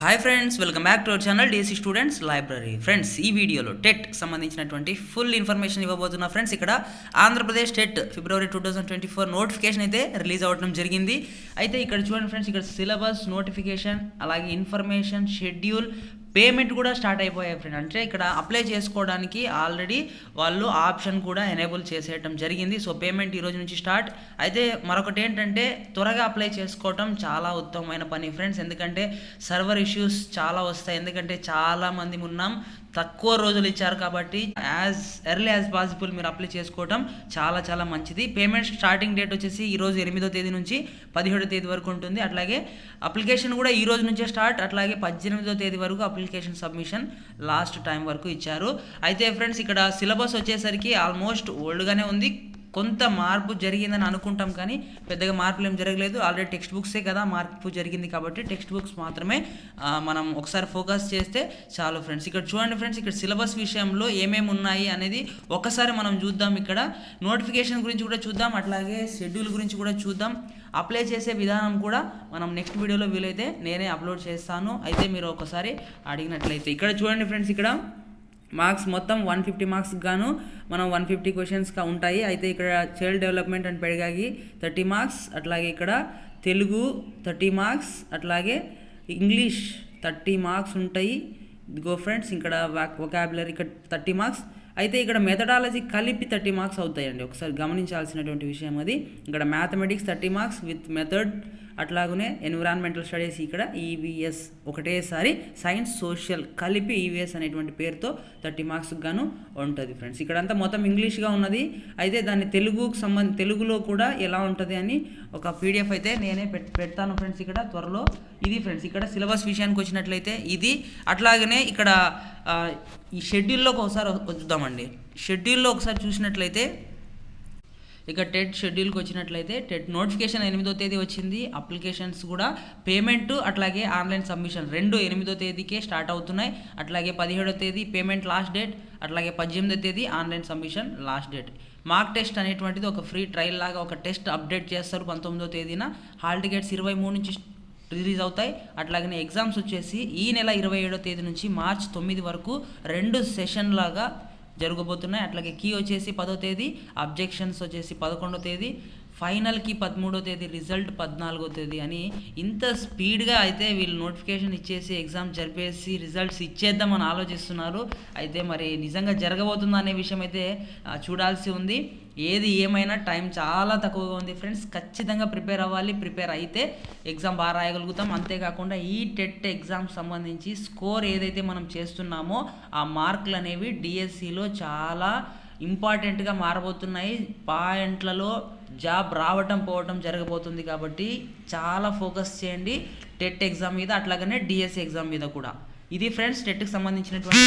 Hi friends welcome back to our channel DC students library friends ఈ వీడియోలో TET సంబంధించినటువంటి full information ఇవ్వబోతున్నా friends ఇక్కడ Andhra Pradesh TET ఫిబ్రవరి two thousand twenty four notification అయితే release అవ్వడం జరిగింది. అయితే ఇక్కడ చూడండి ఫ్రెండ్స్ ఇక్కడ సిలబస్ నోటిఫికేషన్ అలాగే ఇన్ఫర్మేషన్ షెడ్యూల్ పేమెంట్ కూడా స్టార్ట్ అయిపోయాయి ఫ్రెండ్. అంటే ఇక్కడ అప్లై చేసుకోవడానికి ఆల్రెడీ వాళ్ళు ఆప్షన్ కూడా ఎనేబుల్ చేసేయటం జరిగింది. సో పేమెంట్ ఈ రోజు నుంచి స్టార్ట్. అయితే మరొకటి ఏంటంటే త్వరగా అప్లై చేసుకోవటం చాలా ఉత్తమమైన పని ఫ్రెండ్స్. ఎందుకంటే సర్వర్ ఇష్యూస్ చాలా వస్తాయి. ఎందుకంటే చాలా మంది ఉన్నాం. తక్కువ రోజులు ఇచ్చారు కాబట్టి యాజ్ ఎర్లీ యాజ్ పాసిబుల్ మీరు అప్లై చేసుకోవటం చాలా చాలా మంచిది. పేమెంట్ స్టార్టింగ్ డేట్ వచ్చేసి ఈ రోజు ఎనిమిదో తేదీ నుంచి పదిహేడో తేదీ వరకు ఉంటుంది. అట్లాగే అప్లికేషన్ కూడా ఈ రోజు నుంచే స్టార్ట్. అట్లాగే పద్దెనిమిదో తేదీ వరకు అప్లికేషన్ సబ్మిషన్ లాస్ట్ టైం వరకు ఇచ్చారు. అయితే ఫ్రెండ్స్ ఇక్కడ సిలబస్ వచ్చేసరికి ఆల్మోస్ట్ ఓల్డ్గానే ఉంది. కొంత మార్పు జరిగిందని అనుకుంటాం కానీ పెద్దగా మార్పులు ఏం జరగలేదు. ఆల్రెడీ టెక్స్ట్ బుక్సే కదా మార్పు జరిగింది కాబట్టి టెక్స్ట్ బుక్స్ మాత్రమే మనం ఒకసారి ఫోకస్ చేస్తే చాలు ఫ్రెండ్స్ ఇక్కడ చూడండి ఫ్రెండ్స్ ఇక్కడ సిలబస్ విషయంలో ఏమేమి ఉన్నాయి అనేది ఒకసారి మనం చూద్దాం ఇక్కడ. నోటిఫికేషన్ గురించి కూడా చూద్దాం అట్లాగే షెడ్యూల్ గురించి కూడా చూద్దాం. అప్లై చేసే విధానం కూడా మనం నెక్స్ట్ వీడియోలో వీలైతే నేనే అప్లోడ్ చేస్తాను. అయితే మీరు ఒకసారి అడిగినట్లయితే ఇక్కడ చూడండి ఫ్రెండ్స్ ఇక్కడ మార్క్స్ మొత్తం వన్ ఫిఫ్టీ మార్క్స్ గాను మనం వన్ ఫిఫ్టీ క్వశ్చన్స్గా ఉంటాయి. అయితే ఇక్కడ child development and pedagogy thirty marks అట్లాగే ఇక్కడ తెలుగు థర్టీ మార్క్స్ అట్లాగే ఇంగ్లీష్ థర్టీ మార్క్స్ ఉంటాయి. గో ఫ్రెండ్స్ ఇక్కడ వొకాబులరీ ఇక్కడ థర్టీ మార్క్స్. అయితే ఇక్కడ మెథడాలజీ కలిపి థర్టీ మార్క్స్ అవుతాయండి. ఒకసారి గమనించాల్సినటువంటి విషయం అది. ఇక్కడ mathematics thirty marks with method అట్లాగనే ఎన్విరాన్మెంటల్ స్టడీస్ ఇక్కడ ఈవీఎస్ ఒకటేసారి సైన్స్ సోషల్ కలిపి ఈవీఎస్ అనేటువంటి పేరుతో థర్టీ మార్క్స్కి గాను ఉంటుంది ఫ్రెండ్స్ ఇక్కడంతా మొత్తం ఇంగ్లీష్గా ఉన్నది. అయితే దాన్ని తెలుగుకు సంబంధ తెలుగులో కూడా ఎలా ఉంటుంది అని ఒక పీడిఎఫ్ అయితే నేనే పెడతాను ఫ్రెండ్స్ ఇక్కడ త్వరలో. ఇది ఫ్రెండ్స్ ఇక్కడ సిలబస్ విషయానికి వచ్చినట్లయితే ఇది. అట్లాగనే ఇక్కడ ఈ షెడ్యూల్లోకి ఒకసారి వద్దామండి. షెడ్యూల్లో ఒకసారి చూసినట్లయితే ఇక టెట్ షెడ్యూల్కి వచ్చినట్లయితే టెట్ నోటిఫికేషన్ ఎనిమిదో తేదీ వచ్చింది. అప్లికేషన్స్ కూడా పేమెంట్ అట్లాగే ఆన్లైన్ సబ్మిషన్ రెండు ఎనిమిదో తేదీకే స్టార్ట్ అవుతున్నాయి. అట్లాగే పదిహేడో తేదీ పేమెంట్ లాస్ట్ డేట్ అట్లాగే పద్దెనిమిదో తేదీ online submission last date. Mark test అనేటువంటిది ఒక ఫ్రీ ట్రయల్ లాగా ఒక టెస్ట్ అప్డేట్ చేస్తారు పంతొమ్మిదో తేదీన. హాల్ టికెట్స్ ఇరవై మూడు నుంచి రిలీజ్ అవుతాయి. అట్లాగనే ఎగ్జామ్స్ వచ్చేసి ఈ నెల ఇరవై ఏడో తేదీ నుంచి మార్చ్ తొమ్మిది వరకు రెండు సెషన్ లాగా జరగబోతున్నాయి. అట్లాగే కీ వచ్చేసి పదో తేదీ అబ్జెక్షన్స్ వచ్చేసి పదకొండో తేదీ ఫైనల్కి పదమూడో తేదీ రిజల్ట్ పద్నాలుగో తేదీ అని ఇంత స్పీడ్గా అయితే వీళ్ళు నోటిఫికేషన్ ఇచ్చేసి ఎగ్జామ్ జరిపేసి రిజల్ట్స్ ఇచ్చేద్దామని ఆలోచిస్తున్నారు. అయితే మరి నిజంగా జరగబోతుందా అనే విషయం అయితే చూడాల్సి ఉంది. ఏది ఏమైనా టైం చాలా తక్కువగా ఉంది ఫ్రెండ్స్. ఖచ్చితంగా ప్రిపేర్ అవ్వాలి ప్రిపేర్ అయితే ఎగ్జామ్ బాగా రాయగలుగుతాం. అంతేకాకుండా ఈ టెట్ ఎగ్జామ్ సంబంధించి స్కోర్ ఏదైతే మనం చేస్తున్నామో ఆ మార్కులు అనేవి డిఎస్సిలో చాలా ఇంపార్టెంట్గా మారబోతున్నాయి. పాయింట్లలో జాబ్ రావటం పోవటం జరగబోతుంది కాబట్టి చాలా ఫోకస్ చేయండి. టెట్ ఎగ్జామ్ మీద అట్లాగనే డిఎస్సి ఎగ్జామ్ మీద కూడా. ఇది ఫ్రెండ్స్ టెట్కి సంబంధించినటువంటి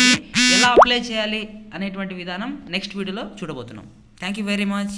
ఎలా అప్లై చేయాలి అనేటువంటి విధానం నెక్స్ట్ వీడియోలో చూడబోతున్నాం. Thank you very much